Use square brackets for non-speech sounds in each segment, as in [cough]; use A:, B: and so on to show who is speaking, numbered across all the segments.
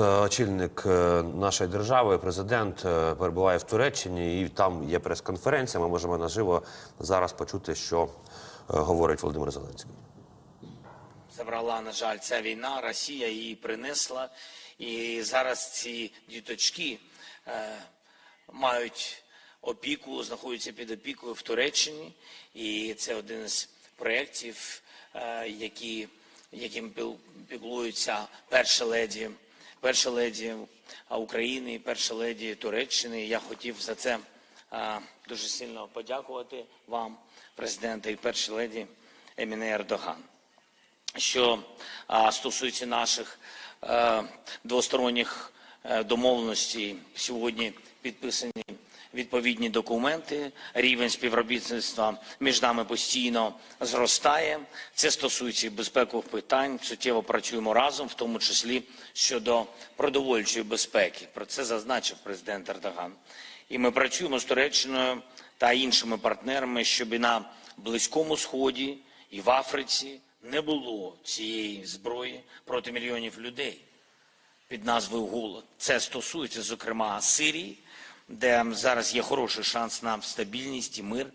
A: Е, очільник е, нашої держави, президент, е, перебуває в Туреччині, і там є прес-конференція. Ми можемо наживо зараз почути, що говорить Володимир Зеленський.
B: забрала, на жаль, ця війна, Росія її принесла. І зараз ці діточки е, мають опіку, знаходяться під опікою в Туреччині. І це один із проєктів, е, які, яким піклуються перша леді, перша леді України перша леді Туреччини. Я хотів за це дуже сильно подякувати вам, президенте і першій леді Еміне Ердоган. Що стосується наших е, двосторонніх е, домовленостей, сьогодні підписані відповідні документи. Рівень співробітництва між нами постійно зростає. Це стосується безпекових питань. Суттєво працюємо разом, в тому числі щодо продовольчої безпеки. Про це зазначив президент Ердоган. І ми працюємо з Туреччиною та іншими партнерами, щоб і на Близькому Сході і в Африці не було цієї зброї проти мільйонів людей під назвою голод. Це стосується, зокрема, Сирії, де зараз є хороший шанс на стабільність і мир.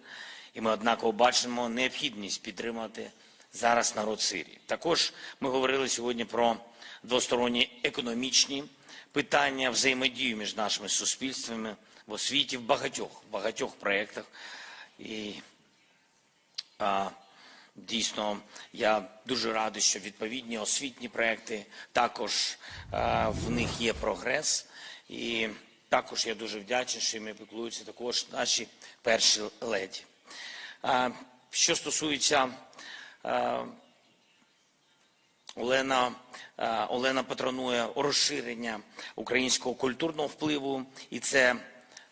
B: І ми однаково бачимо необхідність підтримати зараз народ Сирії. Також ми говорили сьогодні про двосторонні економічні питання, взаємодію між нашими суспільствами в освіті в багатьох, багатьох проєктах. І а, Дійсно, я дуже радий, що відповідні освітні проекти також а, в них є прогрес. І також я дуже вдячний, що ми піклуються також наші перші леді. Що стосується Олена, Олена патронує розширення українського культурного впливу, і це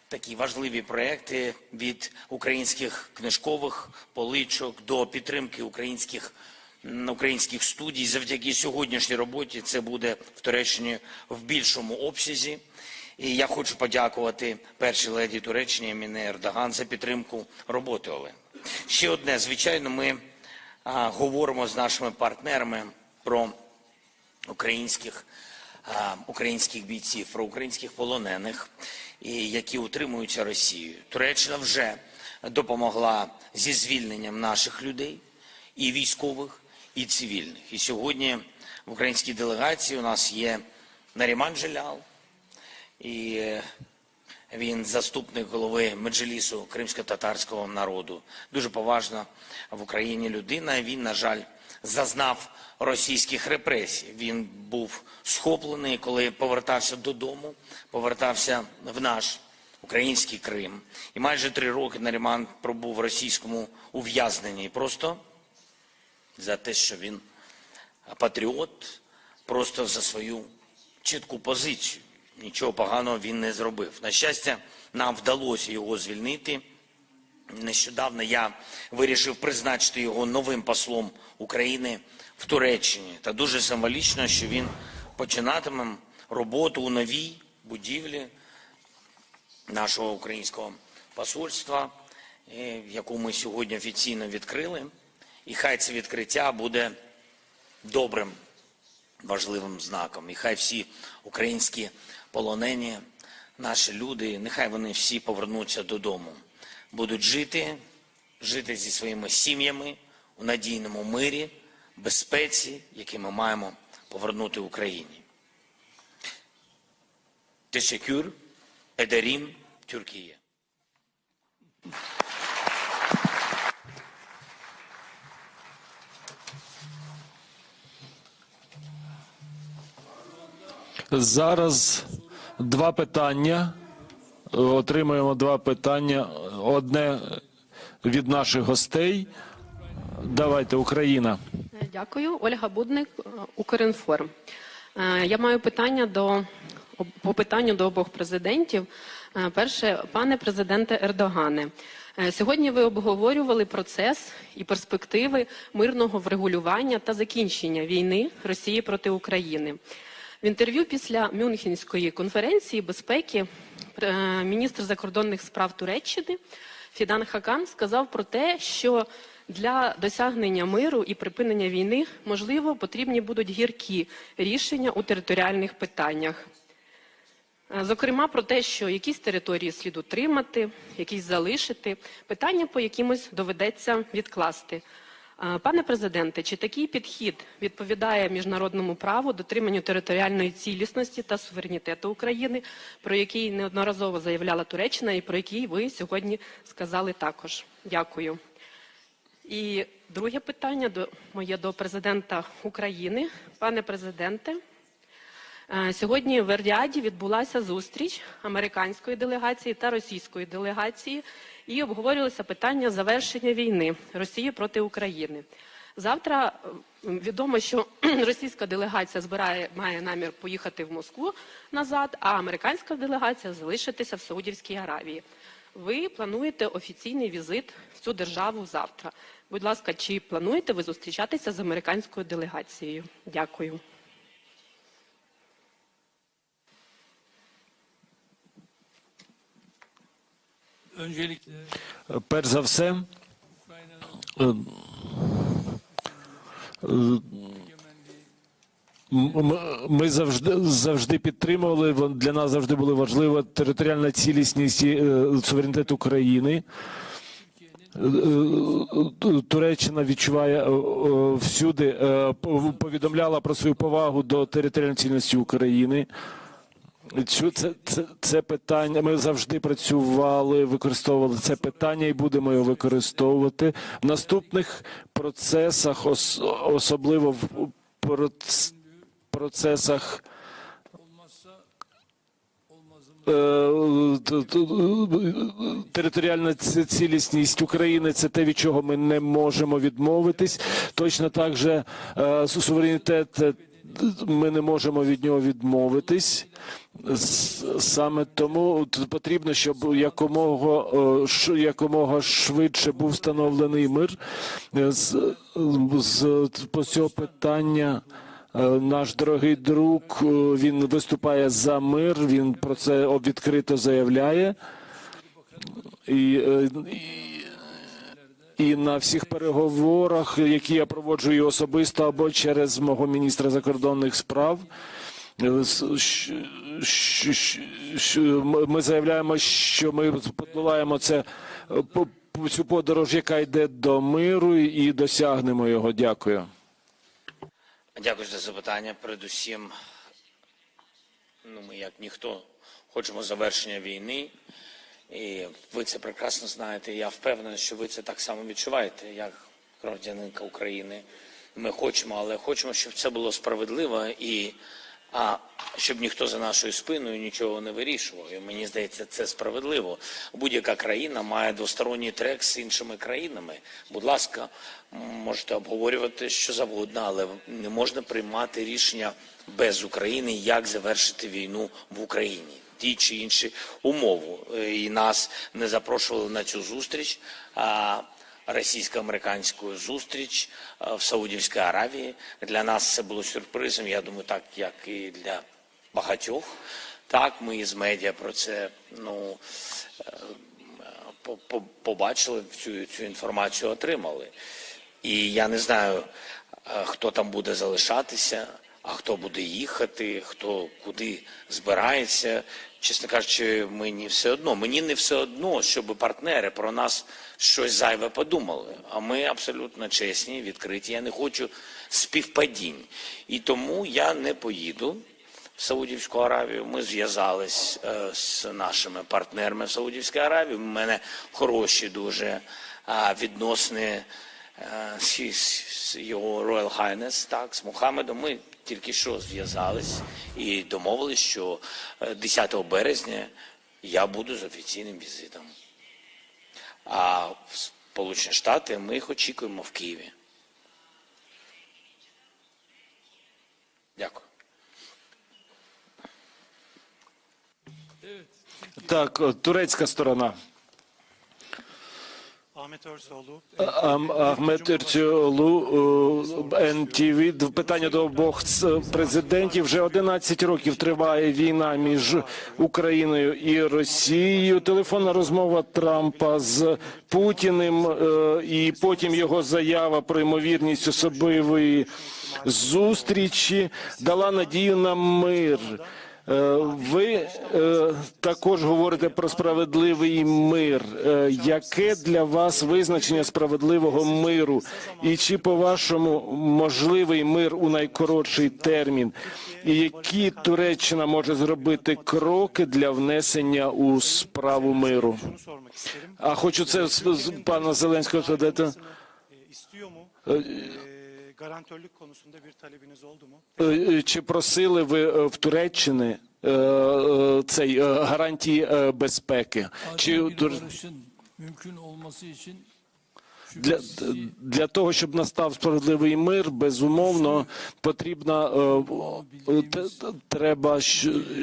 B: такі важливі проекти від українських книжкових поличок до підтримки українських, українських студій. Завдяки сьогоднішній роботі це буде в Туреччині в більшому обсязі. І я хочу подякувати першій леді Туреччини Еміне Ердоган за підтримку роботи Олени. Ще одне, звичайно, ми а, говоримо з нашими партнерами про українських, а, українських бійців, про українських полонених, і які утримуються Росією. Туреччина вже допомогла зі звільненням наших людей, і військових, і цивільних. І сьогодні в українській делегації у нас є Наріман Джелял, і е, він заступник голови Меджлісу кримсько-татарського народу. Дуже поважна в Україні людина. Він, на жаль, зазнав російських репресій. Він був схоплений, коли повертався додому, повертався в наш український Крим. І майже три роки Наріман пробув в російському ув'язненні. Просто за те, що він патріот, просто за свою чітку позицію. Нічого поганого він не зробив. На щастя, нам вдалося його звільнити. Нещодавно я вирішив призначити його новим послом України в Туреччині. Та дуже символічно, що він починатиме роботу у новій будівлі нашого українського посольства, е, яку ми сьогодні офіційно відкрили. І хай це відкриття буде добрим важливим знаком. І хай всі українські полонені, наші люди, нехай вони всі повернуться додому, будуть жити, жити зі своїми сім'ями у надійному мирі, безпеці, який ми маємо повернути Україні. Teşekkür ederim Türkiye.
C: Зараз два питання. Отримуємо два питання. Одне від наших гостей. Давайте, Україна.
D: Дякую, Ольга Будник, Укрінформ. Е, Я маю питання до по питанню до обох президентів. Е, Перше, пане президенте Ердогане, е, сьогодні ви обговорювали процес і перспективи мирного врегулювання та закінчення війни Росії проти України. В інтерв'ю після Мюнхенської конференції безпеки е, міністр закордонних справ Туреччини Фідан Хакан сказав про те, що Для досягнення миру і припинення війни, можливо, потрібні будуть гіркі рішення у територіальних питаннях. Е, Зокрема, про те, що якісь території слід утримати, якісь залишити, питання по якимось доведеться відкласти. Пане президенте, чи такий підхід відповідає міжнародному праву, дотриманню територіальної цілісності та суверенітету України, про який неодноразово заявляла Туреччина і про який ви сьогодні сказали також? Дякую. І друге питання до моє до президента України. Пане президенте, Сьогодні в Ердіаді відбулася зустріч американської делегації та російської делегації і обговорювалися питання завершення війни Росії проти України. Завтра е, відомо, що [clears throat] російська делегація збирає має намір поїхати в Москву назад, а американська делегація залишитися в Саудівській Аравії. Ви плануєте офіційний візит в цю державу завтра. Будь ласка, чи плануєте ви зустрічатися з американською делегацією? Дякую.
C: Перш за все, е, м- ми завжди завжди підтримували. Для нас завжди була важлива територіальна цілісність і е, суверенітет України. Е, е, Туреччина відчуває е, е, всюди, е, повідомляла про свою повагу до територіальної цілісності України. Цю це, це, це питання. Ми завжди працювали, використовували це питання і будемо його використовувати в наступних процесах, ос, особливо в проц- процесах. е, Територіальна цілісність України це те, від чого ми не можемо відмовитись. Точно так же е, суверенітет е, ми не можемо від нього відмовитись. Саме тому потрібно, щоб якомога, е, якомога швидше був встановлений мир. Е, З, з по цього питання е, наш дорогий друг він виступає за мир. Він про це відкрито заявляє. І, і, і на всіх переговорах, які я проводжу особисто або через мого міністра закордонних справ, ми- заявляємо, що ми подолаємо це цю подорож, яка йде до миру, і досягнемо його. Дякую.
B: Дякую за запитання. Передусім, ну, ми, як ніхто, хочемо завершення війни. І ви це прекрасно знаєте. Я впевнений, що ви це так само відчуваєте, як громадянинка України. Ми хочемо, але хочемо, щоб це було справедливо і а, щоб ніхто за нашою спиною нічого не вирішував. І мені здається, це справедливо. Будь-яка країна має двосторонній трек з іншими країнами. Будь ласка, можете обговорювати що завгодно, але не можна приймати рішення без України, як завершити війну в Україні ті чи інші умови. Е, І нас не запрошували на цю зустріч. А російсько-американську зустріч е, в Саудівській Аравії. Для нас це було сюрпризом. Я думаю, так як і для багатьох. Так, ми із медіа про це ну е, по- по- побачили цю, цю інформацію, отримали. І я не знаю, хто там буде залишатися, а хто буде їхати, хто куди збирається. Чесно кажучи, мені все одно. Мені не все одно, щоб партнери про нас щось зайве подумали. А ми абсолютно чесні, відкриті. Я не хочу співпадінь. І тому я не поїду в Саудівську Аравію. Ми зв'язались е, з нашими партнерами в Саудівській Аравії. У мене хороші дуже а, відносини е, з його Royal Highness, так, з Мухаммедом. Ми тільки що зв'язались і домовились, що е, 10 березня я буду з офіційним візитом. А в Сполучені Штати ми їх очікуємо в Києві. Дякую.
C: Так, турецька сторона.
E: Ahmet.
C: Ахмед Ерцюлу, НТВ. Питання до обох президентів. Вже 11 років триває війна між Україною і Росією. Телефонна розмова Трампа з Путіним е, і потім його заява про ймовірність особливої зустрічі дала надію на мир. Е, Ви е, також говорите про справедливий мир. Е, Яке для вас визначення справедливого миру? І чи по-вашому можливий мир у найкоротший термін? І які Туреччина може зробити кроки для внесення у справу миру? А хочу це з пана Зеленського задати.
E: Garantörlük konusunda bir talebiniz oldu mu?
C: Е, Чи просили ви е, в Туреччини е, е, цей е, гарантії е, безпеки? Чи
F: mümkün olması için
C: для, для того, щоб настав справедливий мир, безумовно потрібна е, е, т- треба,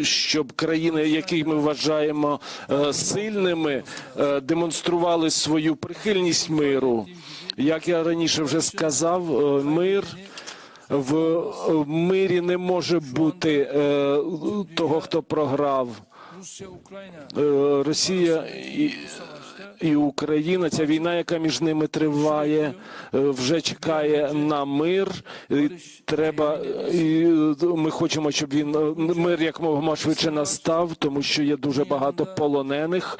C: щоб країни, які ми вважаємо е, сильними, е, демонстрували свою прихильність миру. Як я раніше вже сказав, е, мир. В е, мирі не може бути е, того, хто програв. Росія і, і Україна, ця війна, яка між ними триває, вже чекає на мир. І Треба і ми хочемо, щоб він мир якомога швидше настав, тому що є дуже багато полонених.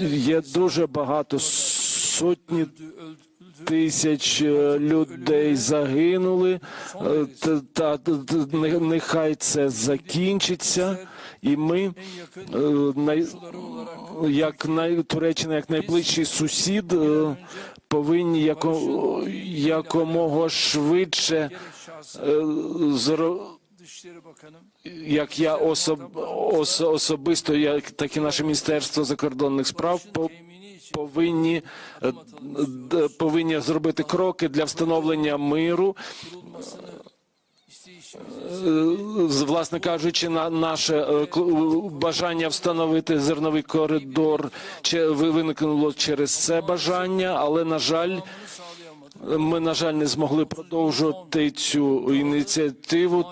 C: Є дуже багато сотні тисяч е, людей загинули. Е, Та, та, та не- нехай це закінчиться, і ми е, як най, Туреччина, як найближчий сусід, повинні яко, якомога швидше як я особ, ос, особисто, як так і наше міністерство закордонних справ по, повинні е, повинні зробити кроки для встановлення миру. Е, власне кажучи, на наше е, бажання встановити зерновий коридор виникнуло через це бажання, але на жаль. Ми, на жаль, не змогли продовжувати цю ініціативу.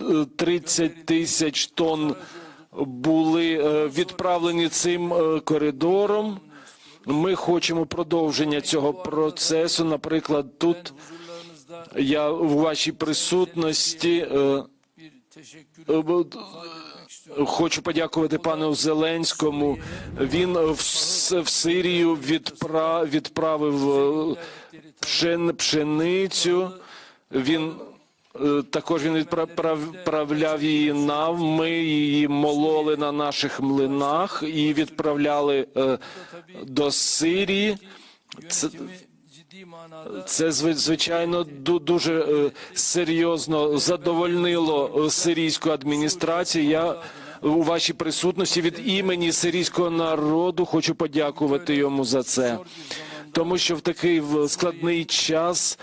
C: Е, 30 тисяч тонн були відправлені цим коридором. Ми хочемо продовження цього процесу. Наприклад, тут я у вашій присутності е, е, хочу подякувати пану Зеленському. Він в, в Сирію відпра, відправив е, пшен, пшеницю. Він також він відправ- відправляв її нам. Ми її мололи на наших млинах і відправляли е, до Сирії. Це, це звичайно ду- дуже е, серйозно задовольнило е, сирійську адміністрацію. Я у вашій присутності від імені сирійського народу хочу подякувати йому за це, тому що в такий складний час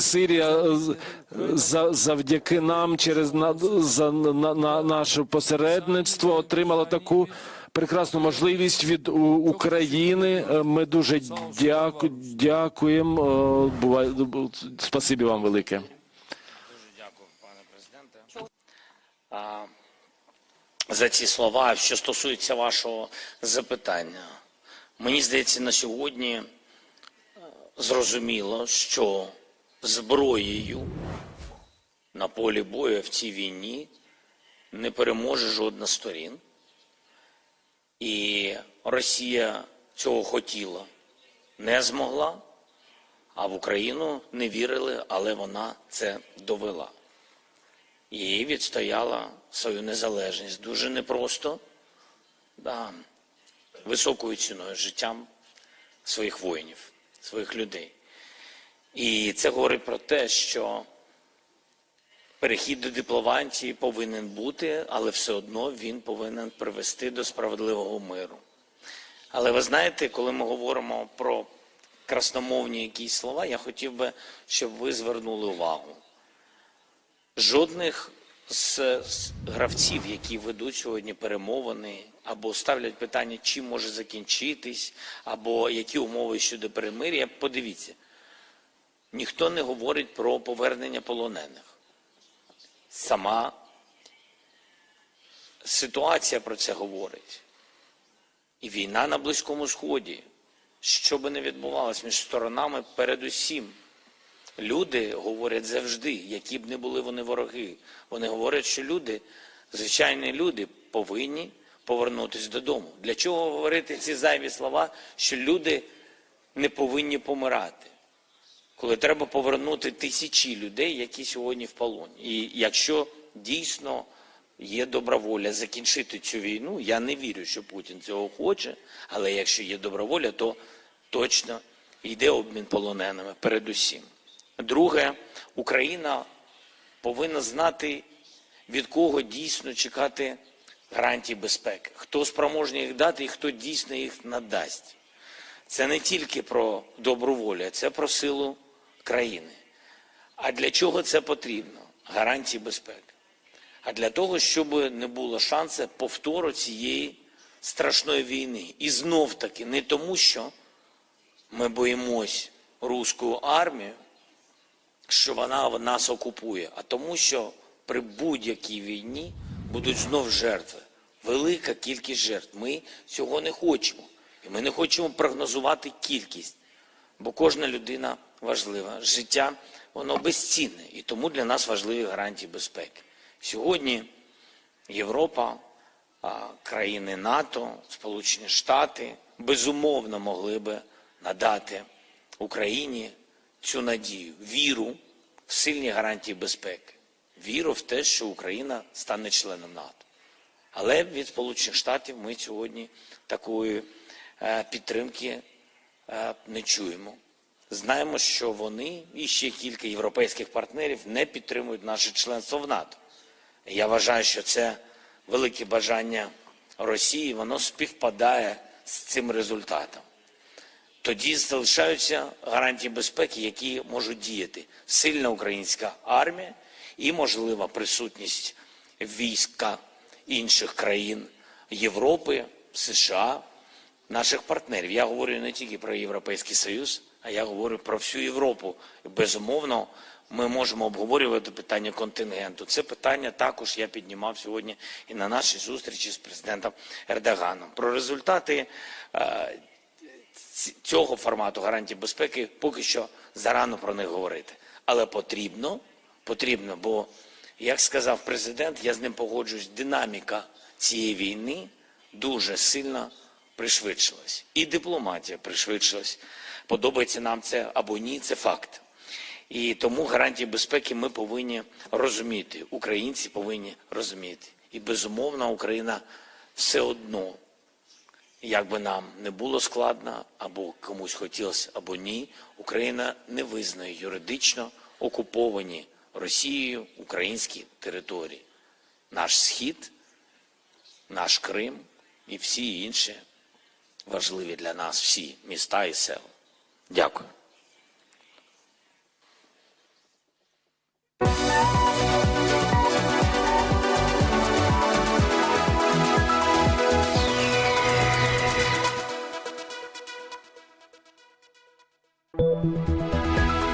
C: Сирія е, за- завдяки нам через за, на, на наше посередництво отримала таку прекрасну можливість від України. Е, Ми дуже дяку, дякуємо. Е, Бувай, спасибі вам велике.
B: Дуже дякую, пане президенте, за ці слова. Що стосується вашого запитання, мені здається, на сьогодні е, зрозуміло, що зброєю на полі бою в цій війні не переможе жодна сторін. І Росія цього хотіла, не змогла, а в Україну не вірили, але вона це довела. І відстояла свою незалежність дуже непросто, да, високою ціною життям своїх воїнів, своїх людей. І це говорить про те, що перехід до дипломатії повинен бути, але все одно він повинен привести до справедливого миру. Але ви знаєте, коли ми говоримо про красномовні якісь слова, я хотів би, щоб ви звернули увагу. Жодних з, гравців, які ведуть сьогодні перемовини, або ставлять питання, чим може закінчитись, або які умови щодо перемир'я. Подивіться, ніхто не говорить про повернення полонених. Сама ситуація про це говорить. І війна на Близькому Сході, що би не відбувалося між сторонами, передусім. Люди говорять завжди, які б не були вони вороги. Вони говорять, що люди, звичайні люди, повинні повернутися додому. Для чого говорити ці зайві слова, що люди не повинні помирати? Коли треба повернути тисячі людей, які сьогодні в полоні. І якщо дійсно є добра воля закінчити цю війну, я не вірю, що Путін цього хоче, але якщо є добра воля, то точно йде обмін полоненими передусім. Друге, Україна повинна знати, від кого дійсно чекати гарантій безпеки, хто спроможний їх дати і хто дійсно їх надасть. Це не тільки про добру волю, це про силу країни. А для чого це потрібно? Гарантії безпеки. А для того, щоб не було шансу повтору цієї страшної війни. І знов таки не тому, що ми боїмось руську армію, що вона нас окупує, а тому, що при будь-якій війні будуть знов жертви. Велика кількість жертв. Ми цього не хочемо. І ми не хочемо прогнозувати кількість, бо кожна людина важлива. Життя воно безцінне, і тому для нас важливі гарантії безпеки. Сьогодні Європа, країни НАТО, Сполучені Штати безумовно могли би надати Україні цю надію, віру в сильні гарантії безпеки, віру в те, що Україна стане членом НАТО. Але від Сполучених Штатів ми сьогодні такої е, підтримки е, не чуємо. Знаємо, що вони і ще кілька європейських партнерів не підтримують наше членство в НАТО. Я вважаю, що це велике бажання Росії, воно співпадає з цим результатом. Тоді залишаються гарантії безпеки, які можуть діяти. Сильна українська армія і можлива присутність війська інших країн Європи, США, наших партнерів. Я говорю не тільки про Європейський Союз, а я говорю про всю Європу. Безумовно, ми можемо обговорювати питання контингенту. Це питання також я піднімав сьогодні і на нашій зустрічі з президентом Ердоганом. Про результати е, цього формату гарантій безпеки поки що зарано про них говорити. Але потрібно, потрібно, бо, як сказав президент, я з ним погоджуюсь, динаміка цієї війни дуже сильно пришвидшилась. І дипломатія пришвидшилась. Подобається нам це або ні, це факт. І тому гарантії безпеки ми повинні розуміти. Українці повинні розуміти. І безумовно, Україна все одно як би нам не було складно, або комусь хотілося, або ні, Україна не визнає юридично окуповані Росією українські території. Наш схід, наш Крим і всі інші важливі для нас всі міста і села. Дякую.